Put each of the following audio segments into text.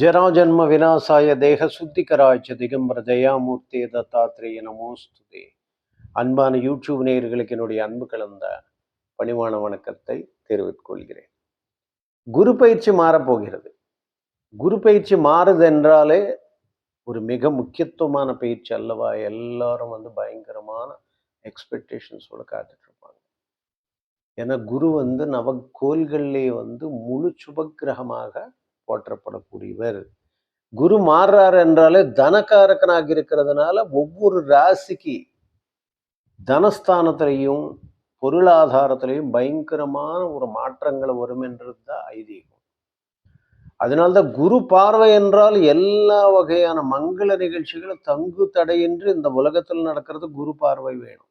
ஜராஜன்ம விநாசாய தேக சுத்திகராய்ச்ச திகம்பர ஜெயாமூர்த்தி தத்தாத்திரேய நமோஸ்துதி அன்பான யூடியூப் நேயர்களுக்கு என்னுடைய அன்பு கலந்த பணிவான வணக்கத்தை தெரிவித்துக் கொள்கிறேன். குரு பயிற்சி மாறப்போகிறது. குரு பயிற்சி மாறுது என்றாலே ஒரு மிக முக்கியத்துவமான பயிற்சி அல்லவா? எல்லாரும் வந்து பயங்கரமான எக்ஸ்பெக்டேஷன்ஸோட காத்துட்டு இருப்பாங்க ஏன்னா குரு வந்து நவக்கோள்களிலே வந்து முழு சுபக்கிரகமாக போற்றப்படக்கூடியவர். குரு மாறுறார் என்றாலே தனக்காரக்கனாக இருக்கிறதுனால ஒவ்வொரு ராசிக்கு தனஸ்தானத்திலையும் பொருளாதாரத்திலையும் பயங்கரமான ஒரு மாற்றங்கள் வரும் என்றது தான் ஐதீகம். அதனால்தான் குரு பார்வை என்றால் எல்லா வகையான மங்கள நிகழ்ச்சிகளும் தங்கு தடையின்றி இந்த உலகத்தில் நடக்கிறது குரு பார்வை வேணும்.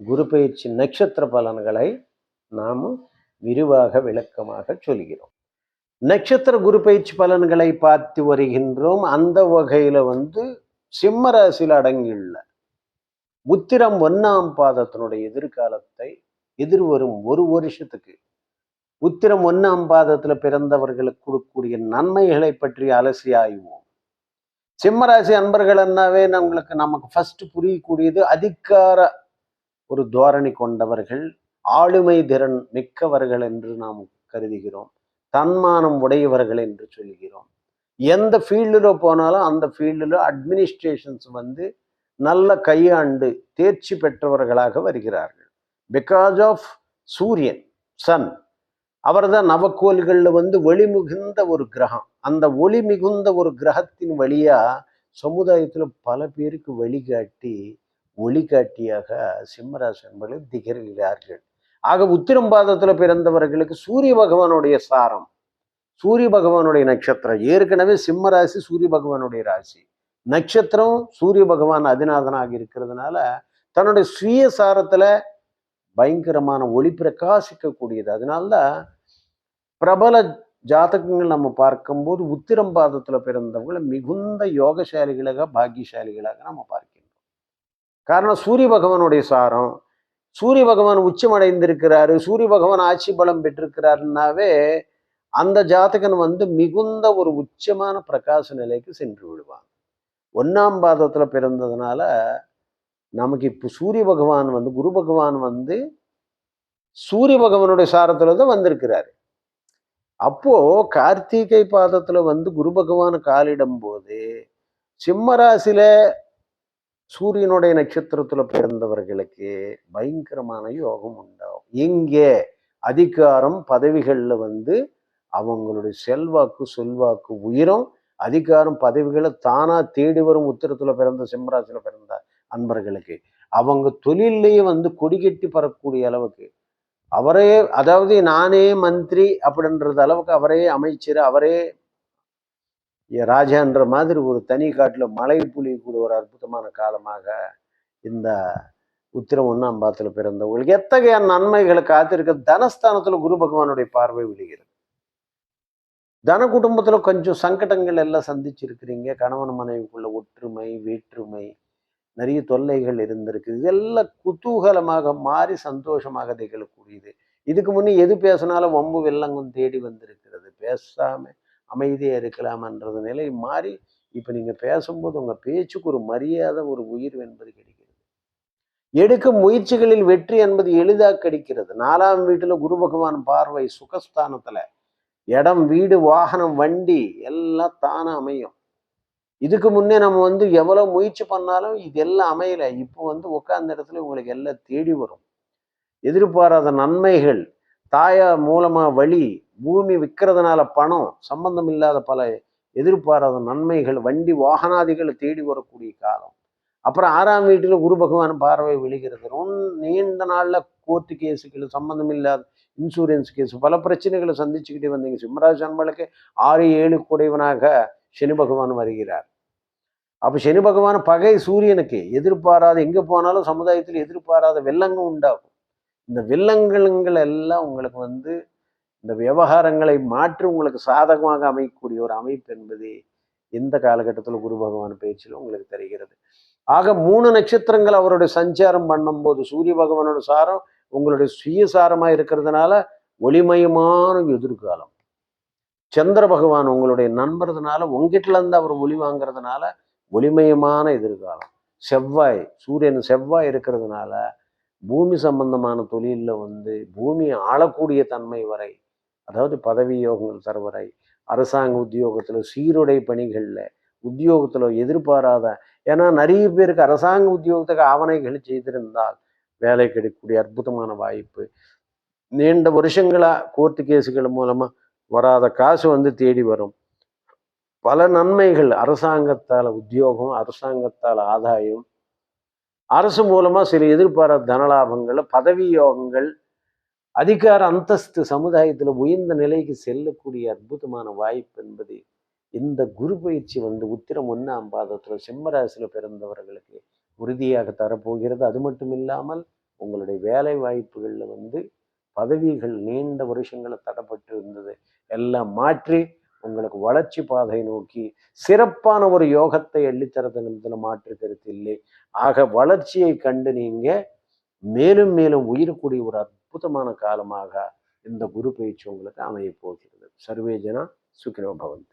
குரு பயிற்சி நட்சத்திர பலன்களை நாம் விரிவாக விளக்கமாக சொல்கிறோம். நட்சத்திர குரு பயிற்சி பலன்களை பார்த்து வருகின்றோம். அந்த வகையில் வந்து சிம்ம ராசியில் அடங்கியுள்ள உத்திரம் ஒன்னாம் பாதத்தினுடைய எதிர்காலத்தை எதிர்வரும் ஒரு வருஷத்துக்கு உத்திரம் ஒன்னாம் பாதத்துல பிறந்தவர்களுக்கு கொடுக்கக்கூடிய நன்மைகளை பற்றி அலசி ஆய்வோம். சிம்மராசி அன்பர்கள் என்னாவே நம்மளுக்கு நமக்கு ஃபர்ஸ்ட் புரியக்கூடியது அதிகார ஒரு துவாரணி கொண்டவர்கள் ஆளுமை திறன் மிக்கவர்கள் என்று நாம் கருதுகிறோம். தன்மானம் உடையவர்கள் என்று சொல்கிறோம். எந்த ஃபீல்டில் போனாலும் அந்த ஃபீல்டில் அட்மினிஸ்ட்ரேஷன்ஸ் வந்து நல்ல கையாண்டு தேர்ச்சி பெற்றவர்களாக வருகிறார்கள். பிகாஸ் ஆஃப் சூரியன் சன் அவர் தான் நவக்கோள்களில் வந்து ஒளி மிகுந்த ஒரு கிரகம். அந்த ஒளி மிகுந்த ஒரு கிரகத்தின் வழியாக சமுதாயத்தில் பல பேருக்கு வழிகாட்டி ஒளிகாட்டியாக சிம்மராசி என்பவர்கள் திகழ்கிறார்கள் ஆக உத்திரம் பாதத்தில் பிறந்தவர்களுக்கு சூரிய பகவானுடைய சாரம். சூரிய பகவானுடைய நட்சத்திரம். ஏற்கனவே சிம்ம ராசி சூரிய பகவானுடைய ராசி. நட்சத்திரம் சூரிய பகவான் அதிநாதனாக இருக்கிறதுனால தன்னுடைய சுய சாரத்துல பயங்கரமான ஒளி பிரகாசிக்கக்கூடியது. அதனால்தான் பிரபல ஜாதகங்கள் நம்ம பார்க்கும்போது உத்திரம் பாதத்தில் பிறந்தவங்களை மிகுந்த யோகசாலிகளாக பாக்கியசாலிகளாக நம்ம பார்க்கின்றோம் காரணம் சூரிய பகவானுடைய சாரம். சூரிய பகவான் உச்சமடைந்திருக்கிறாரு. சூரிய பகவான் ஆட்சி பலம் பெற்றிருக்கிறாருனாவே அந்த ஜாதகன் வந்து மிகுந்த ஒரு உச்சமான பிரகாச நிலைக்கு சென்று விடுவான். ஒன்னாம் பாதத்தில் பிறந்ததுனால நமக்கு இப்போ சூரிய பகவான் வந்து குரு பகவான் வந்து சூரிய பகவானுடைய சாரத்தில் தான் வந்திருக்கிறாரு. அப்போ கார்த்திகை பாதத்தில் வந்து குரு பகவான் காலிடும் போது சிம்ம சூரியனுடைய நட்சத்திரத்துல பிறந்தவர்களுக்கு பயங்கரமான யோகம் உண்டாகும். இங்கே அதிகாரம் பதவிகளில் வந்து அவங்களுடைய செல்வாக்கு சொல்வாக்கு உயரம். அதிகாரம் பதவிகளை தானா தேடி வரும் உத்திரத்துல பிறந்த சிம்மராசியில பிறந்த அன்பர்களுக்கு. அவங்க தொழிலையே வந்து கொடிகட்டி பறக்கக்கூடிய அளவுக்கு. அவரே அதாவது நானே மந்திரி அப்படின்றது அளவுக்கு அவரே அமைச்சர் அவரே ராஜான்ற மாதிரி ஒரு தனி காட்டுல மலை புலி கூட ஒரு அற்புதமான காலமாக இந்த உத்திரம் ஒன்னாம் பாத்துல பிறந்தவங்களுக்கு எத்தகைய நன்மைகளை காத்திருக்க தனஸ்தானத்துல குரு பகவானுடைய பார்வை விழுகிறது. தன குடும்பத்துல கொஞ்சம் சங்கடங்கள் எல்லாம் சந்திச்சிருக்கிறீங்க. கணவன் மனைவிக்குள்ள ஒற்றுமை வேற்றுமை நிறைய தொல்லைகள் இருந்திருக்கு. இதெல்லாம் குதூகலமாக மாறி சந்தோஷமாக திகழக்கூடியது. இதுக்கு முன்னே எது பேசினாலும் வம்பு வெள்ளங்கும் தேடி வந்திருக்கிறது. பேசாமல் அமைதியாக இருக்கலாமன்றது நிலை மாறி இப்போ நீங்க பேசும்போது உங்க பேச்சுக்கு ஒரு மரியாதை ஒரு உயிர் என்பது கிடைக்கிறது. எடுக்கும் முயற்சிகளில் வெற்றி என்பது எளிதாக கிடைக்கிறது. நாலாம் வீட்டுல குரு பகவான் பார்வை சுகஸ்தானத்துல. இடம் வீடு வாகனம் வண்டி எல்லாம் தானே அமையும். இதுக்கு முன்னே நம்ம வந்து எவ்வளவு முயற்சி பண்ணாலும் இது எல்லாம் அமையல. இப்போ வந்து உட்கார்ந்த இடத்துல உங்களுக்கு எல்லாம் தேடி வரும். எதிர்பாராத நன்மைகள் தாயா மூலமா வழி பூமி விற்கிறதுனால பணம் சம்பந்தம் இல்லாத பல எதிர்பாராத நன்மைகள் வண்டி வாகனாதிகளை தேடி வரக்கூடிய காலம். அப்புறம் ஆறாம் வீட்டில் குரு பகவான் பார்வை விழுகிறது. ரொம்ப நீண்ட நாளில் கோர்ட்டு கேஸுகள் சம்பந்தம் இல்லாத இன்சூரன்ஸ் கேஸ் பல பிரச்சனைகளை சந்திச்சுக்கிட்டே வந்தீங்க. சிம்மராஜ் அன்பளுக்கு ஆறு ஏழு குடைவனாக சனி பகவான் வருகிறார். அப்போ சனி பகவான் பகை சூரியனுக்கு எதிர்பாராத எங்கே போனாலும் சமுதாயத்தில் எதிர்பாராத வெள்ளங்கம் உண்டாகும். இந்த வெள்ளங்கள் எல்லாம் உங்களுக்கு வந்து இந்த விவகாரங்களை மாற்றி உங்களுக்கு சாதகமாக அமையக்கூடிய ஒரு அமைப்பு என்பது எந்த காலகட்டத்தில் குரு பகவான் பயிற்சியில் உங்களுக்கு தெரிகிறது. ஆக மூணு நட்சத்திரங்கள் அவருடைய சஞ்சாரம் பண்ணும்போது சூரிய பகவானோட சாரம் உங்களுடைய சுயசாரமா இருக்கிறதுனால ஒளிமயமான எதிர்காலம். சந்திர பகவான் உங்களுடைய நண்பர்னால உங்ககிட்ட இருந்து அவர் ஒளி வாங்குறதுனால ஒளிமயமான எதிர்காலம். செவ்வாய் சூரியன் செவ்வாய் இருக்கிறதுனால பூமி சம்பந்தமான தொழிலில் வந்து பூமியை ஆளக்கூடிய தன்மை வரை அதாவது பதவி யோகம் சர்வரை அரசாங்க உத்தியோகத்தில் சீருடை பணிகளில் உத்தியோகத்தில் எதிர்பாராத ஏன்னா நிறைய பேருக்கு அரசாங்க உத்தியோகத்துக்கு ஆவணைகள் செய்திருந்தால் வேலை கிடைக்கக்கூடிய அற்புதமான வாய்ப்பு. நீண்ட வருஷங்களா கோர்ட்டு கேஸுகள் மூலமாக வராத காசு வந்து தேடி வரும். பல நன்மைகள் அரசாங்கத்தால் உத்தியோகம் அரசாங்கத்தால் ஆதாயம். அரசு மூலமா சில எதிர்பாராத தனலாபங்கள் பதவி யோகங்கள் அதிகார அந்தஸ்து சமுதாயத்தில் உயர்ந்த நிலைக்கு செல்லக்கூடிய அற்புதமான வாய்ப்பு என்பது இந்த குரு பயிற்சி வந்து உத்திரம் ஒன்றாம் பாதத்தில் சிம்மராசியில் பிறந்தவர்களுக்கு உறுதியாக தரப்போகிறது. அது மட்டும் இல்லாமல் உங்களுடைய வேலை வாய்ப்புகளில் வந்து பதவிகள் நீண்ட வருஷங்களை தடப்பட்டு இருந்தது. எல்லாம் மாற்றி உங்களுக்கு வளர்ச்சி பாதை நோக்கி சிறப்பான ஒரு யோகத்தை எள்ளித்தரது என்பதில் மாற்று கருத்து இல்லை. ஆக வளர்ச்சியை கண்டு நீங்கள் மேலும் மேலும் உயிரக்கூடிய ஒரு அற்புதமான காலமாக இந்த குரு பயிற்சி உங்களுக்கு அமையப் போகிறது. சர்வேஜனா சுக்கிரோ பவந்தி.